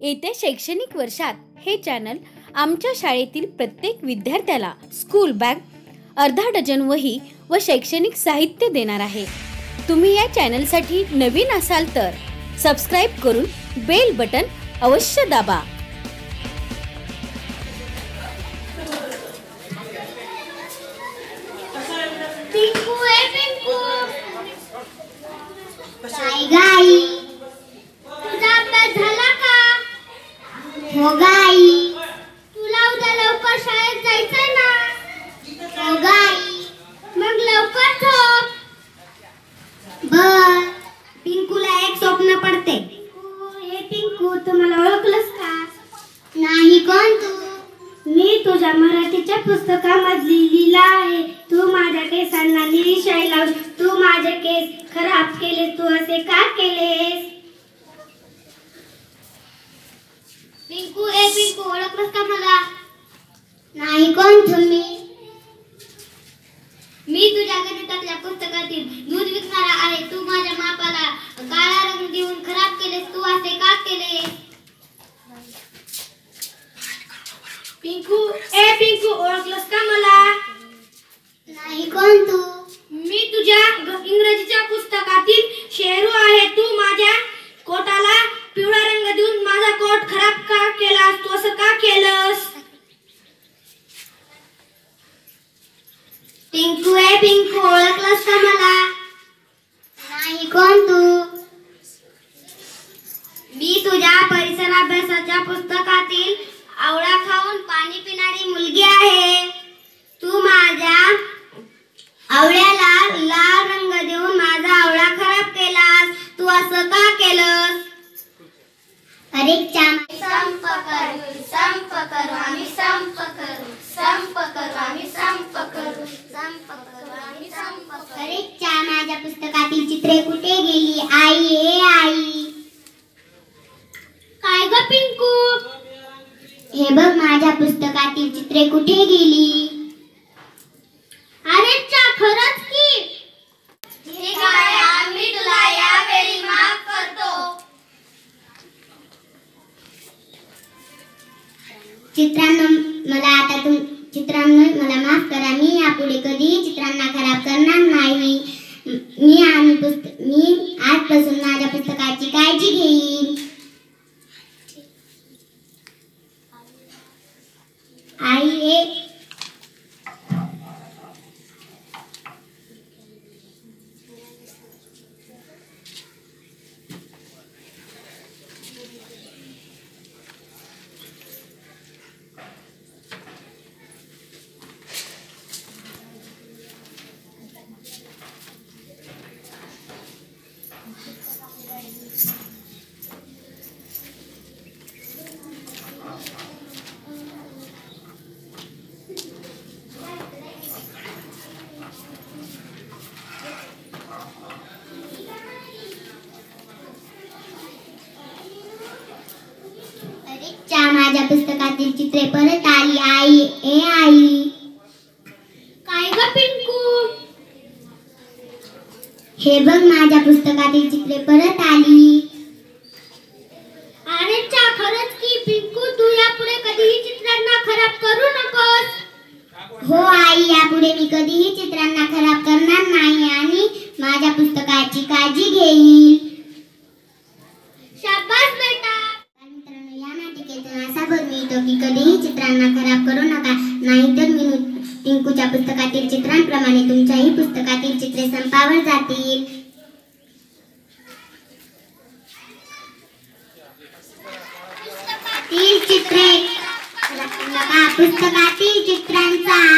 येत्या शैक्षणिक वर्षात हे चॅनल आमच्या शाळेतील प्रत्येक विद्यार्थ्याला स्कूल बॅग अर्धा डझन वही व शैक्षणिक साहित्य देणार आहे. तुम्ही या चॅनलसाठी नवीन असाल तर सबस्क्राईब करून बेल बटन अवश्य दाबा. पिंकू मला ओळखलंस का? नाही कोण तू? मी तुझ्या मराठीच्या पुस्तकामधली लिहिला आहे. तू माझ्या केसांना निळी शाई लावून तू माझे केस खराब केले तू असे का केलेस? पिंकू ए पिंकू ओळखलंस का मला? नाही कोण तुम्ही मी तुझ्या गणितातल्या पुस्तकातील दूध विकणारा आहे. तू माझ्या मापाला काळा रंग देऊन खराब केलेस तू असे का केलेस? पिंकू. ए पिंकू ओळखलंस का मला? नाही कोण तू? मी तुझ्या इंग्रजीच्या पुस्तकातील शेरू आहे. तू माझ्या कोटाला पिवळा रंग देऊन माझा कोट खराब का केलास? तू असं का केलंस? पिंकू ए पिंकू ओळखलंस का मला नाही कोण तू मी तुझ्या परिसर अभ्यासाच्या पुस्तकातील आवळा खाऊन पाणी पिणारी मुलगी आहे. तू माझ्या आवळ्याला लाल रंग देऊन माझा आवळा खराब केलास. तू असं का केलंस? अरे संप करू संप करू आम्ही संप करू संप करू आम्ही संप करू संप करू आम्ही संप करू. अरे चा माझ्या पुस्तकातील चित्रे कुठे गेली? आई ए आई काय ग पिंकू हे बघ माझ्या पुस्तकातील चित्रे कुठे गेली? अरे चा खरंच की? ठीक आहे आम्ही तुला यावेळी माफ करतो? चित्रांनो मला आता तुम चित्रांनो मला माफ करा मी यापुढे कधीही चित्रांना खराब करणार नाही. मी आणि पुस्तक मी आजपासून माझ्या पुस्तकाची काळजी घेईन आई हे अरे माझ्या पुस्तकातील चित्रे परत आली. आई ए आई. काय ग पिंकू? हे बघ माझ्या पुस्तकातील चित्रे परत आली. अरे च्या खरंच की पिंकू तू यापुढे कधीही चित्रांना खराब करू नकोस. हो आई यापुढे मी कधीही चित्रांना खराब करणार नाही आणि माझ्या पुस्तकाची काळजी घेईल की कधीही चित्रांना खराब करू नका. नाहीतर मी टिंकूच्या पुस्तकातील चित्रांप्रमाणे तुमच्याही पुस्तकातील चित्रे संपावर जातील. पुस्तकातील चित्रे. पुस्तकातील चित्रांचा